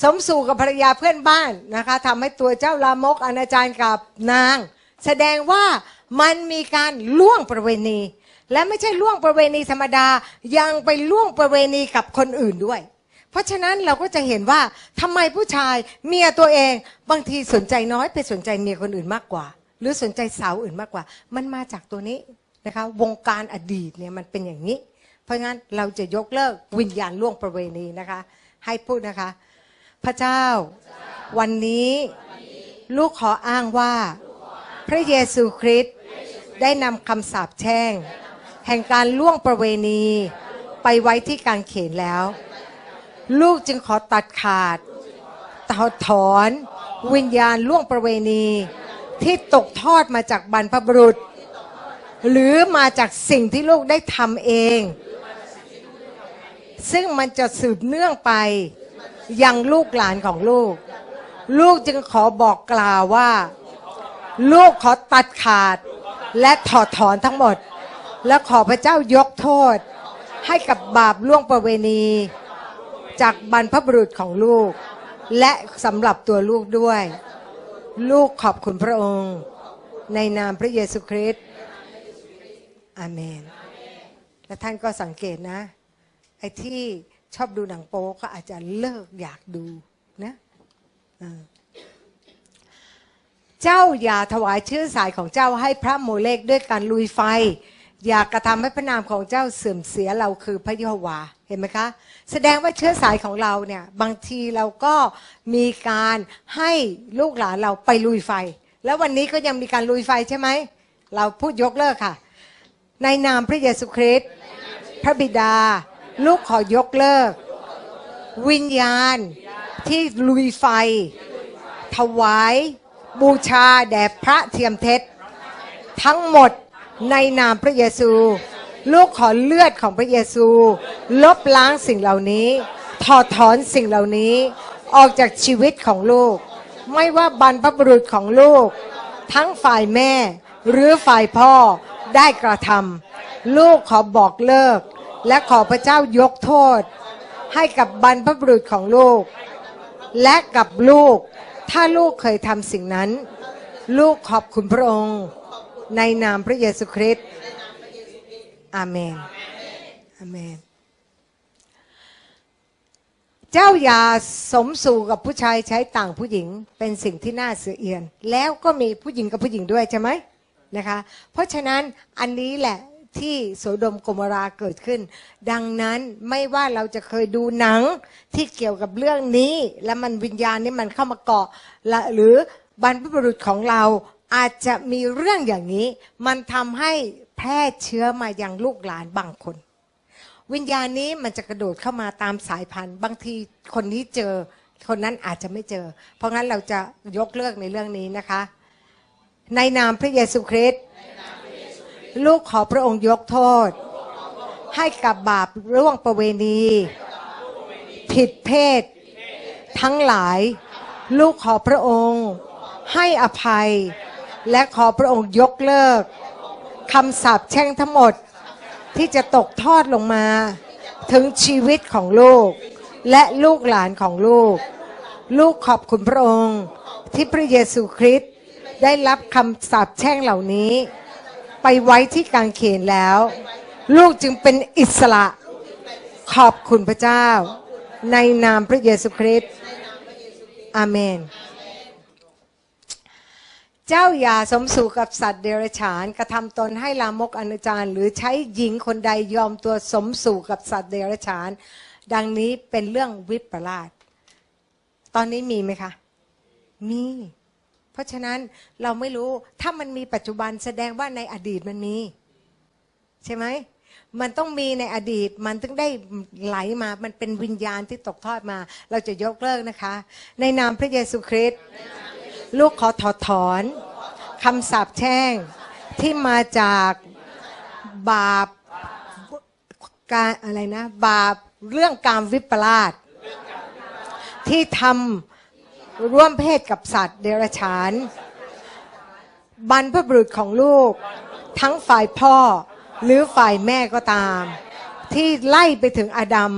สมสู่กับภรรยาเพื่อนบ้านนะคะทำให้ตัวเจ้าลามกอนาจารกับนาง แสดงว่ามันมีการล่วงประเวณี และไม่ใช่ล่วงประเวณีธรรมดายังไปล่วงประเวณีกับคนอื่นด้วย เพราะฉะนั้นเราก็จะเห็นว่าทำไมผู้ชายเมียตัวเองบางทีสนใจน้อยไปสนใจเมียคนอื่นมากกว่า หรือสนใจสาวอื่นมากกว่า มันมาจากตัวนี้นะคะวงการอดีตเนี่ยมันเป็นอย่างนี้ เพราะงั้นเราจะยกเลิกวิญญาณล่วงประเวณีนะคะ ให้พูดนะคะ พระเจ้า วันนี้ลูกขออ้างว่า พระเยซูคริสต์ได้นำคำสาปแช่ง แห่งการล่วงประเวณีไปไว้ที่กางเขนแล้ว ลูกจึงขอตัดขาดถอดถอน วิญญาณล่วงประเวณี ที่ตกทอดมาจากบรรพบุรุษ หรือมาจากสิ่งที่ลูกได้ทำเอง ซึ่งมันจะสืบเนื่องไป ยังลูกหลานของลูก ลูกจึงขอบอกกล่าวว่า ลูกขอตัดขาด และถอดถอนทั้งหมด และขอพระเจ้ายกโทษ ให้กับบาปล่วงประเวณี จากบรรพบุรุษของลูก และสำหรับตัวลูกด้วย ลูกขอบคุณพระองค์ ในนามพระเยซูคริสต์อาเมน และท่านก็สังเกตนะไอ้ที่ ชอบดูหนังโป๊ก็อาจจะเลิกอยากดูนะเออเจ้าอย่าถวายเชื้อสายของเจ้าให้พระโมเลกด้วยการลุยไฟ อย่ากระทำให้พระนามของเจ้าเสื่อมเสียเราคือพระยะโฮวาเห็นไหมคะ แสดงว่าเชื้อสายของเราเนี่ยบางทีเราก็มีการให้ลูกหลานเราไปลุยไฟ แล้ววันนี้ก็ยังมีการลุยไฟใช่ไหมเราพูดยกเลิกค่ะ ในนามพระเยซูคริสต์พระบิดา ลูกขอยกเลิก วิญญาณที่ลุยไฟ ถวาย บูชาแด่พระเทียมเท็จ ทั้งหมดในนามพระเยซู ลูกขอเลือดของพระเยซู ลบล้างสิ่งเหล่านี้ ถอดถอนสิ่งเหล่านี้ ออกจากชีวิตของลูก ไม่ว่าบรรพบุรุษของลูก ทั้งฝ่ายแม่หรือฝ่ายพ่อได้กระทำลูกขอบอกเลิก และขอพระเจ้ายกโทษ ให้กับบรรพบุรุษของลูก และกับลูก ถ้าลูกเคยทำสิ่งนั้น ลูกขอบคุณพระองค์ ในนามพระเยซูคริสต์อาเมนอาเมน เจ้าอย่าสมสู่กับผู้ชายใช้ต่างผู้หญิงเป็นสิ่งที่น่าเสียเอียน แล้วก็มีผู้หญิงกับผู้หญิงด้วยใช่ไหมนะคะ เพราะฉะนั้นอันนี้แหละ ที่โสดมโกมราเกิดขึ้น ดังนั้นไม่ว่าเราจะเคยดูหนังที่เกี่ยวกับเรื่องนี้ แล้วมันวิญญาณนี้มันเข้ามาเกาะละหรือบรรพบุรุษของเราอาจจะมีเรื่องอย่างนี้ มันทำให้แพร่เชื้อมายังลูกหลานบางคน วิญญาณนี้มันจะกระโดดเข้ามาตามสายพันธุ์ บางทีคนนี้เจอ คนนั้นอาจจะไม่เจอ เพราะงั้นเราจะยกเลิกในเรื่องนี้นะคะ ในนามพระเยซูคริสต์ ลูกขอพระองค์ยกโทษ ให้กับบาปร่วงประเวณี ผิดเพศ ทั้งหลาย ลูกขอพระองค์ ให้อภัย และขอพระองค์ยกเลิกคำสาปแช่งทั้งหมดที่จะตกทอดลงมา ถึงชีวิตของลูก และลูกหลานของลูก ลูกขอบคุณพระองค์ ที่พระเยซูคริสต์ได้รับคำสาปแช่งเหล่านี้ ไปไว้ที่กางเขนแล้ว ลูกจึงเป็นอิสระ ขอบคุณพระเจ้า ในนามพระเยซูคริสต์อาเมน เจ้าอย่าสมสู่กับสัตว์เดรัจฉานกระทำตนให้ลามกอนาจารหรือใช้หญิงคนใดยอมตัวสมสู่กับสัตว์เดรัจฉาน ดังนี้เป็นเรื่องวิปลาสตอนนี้มีไหมคะ มี เพราะฉะนั้นเราไม่รู้ถ้ามันมีปัจจุบันแสดงว่าในอดีตมันมี ใช่ไหมมันต้องมีในอดีตมันถึงได้ไหลมามันเป็นวิญญาณที่ตกทอดมา เราจะยกเลิกนะคะ ในนามพระเยซูคริสต์ลูกขอถอดถอนคำสาปแช่งที่มาจากบาปการอะไรนะ บาปเรื่องการวิปลาสที่ทำ ร่วมเพศกับสัตว์เดรัจฉาน บรรพบุรุษของลูก ทั้งฝ่ายพ่อหรือฝ่ายแม่ก็ตาม ที่ไล่ไปถึงอดัม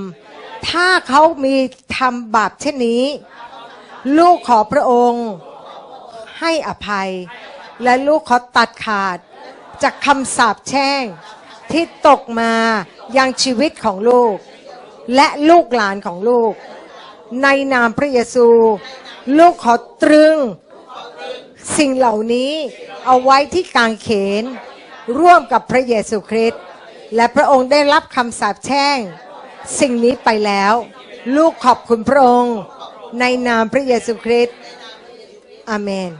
ถ้าเขามีทำบาปเช่นนี้ ลูกขอพระองค์ให้อภัย และลูกขอตัดขาด จากคำสาปแช่ง ที่ตกมายังชีวิตของลูก และลูกหลานของลูก ในนามพระเยซู ลูกขอตรึง สิ่งเหล่านี้เอาไว้ที่กางเขน ร่วมกับพระเยซูคริสต์และพระองค์ได้รับคำสาปแช่ง สิ่งนี้ไปแล้ว ลูกขอบคุณพระองค์ ในนามพระเยซูคริสต์อเมน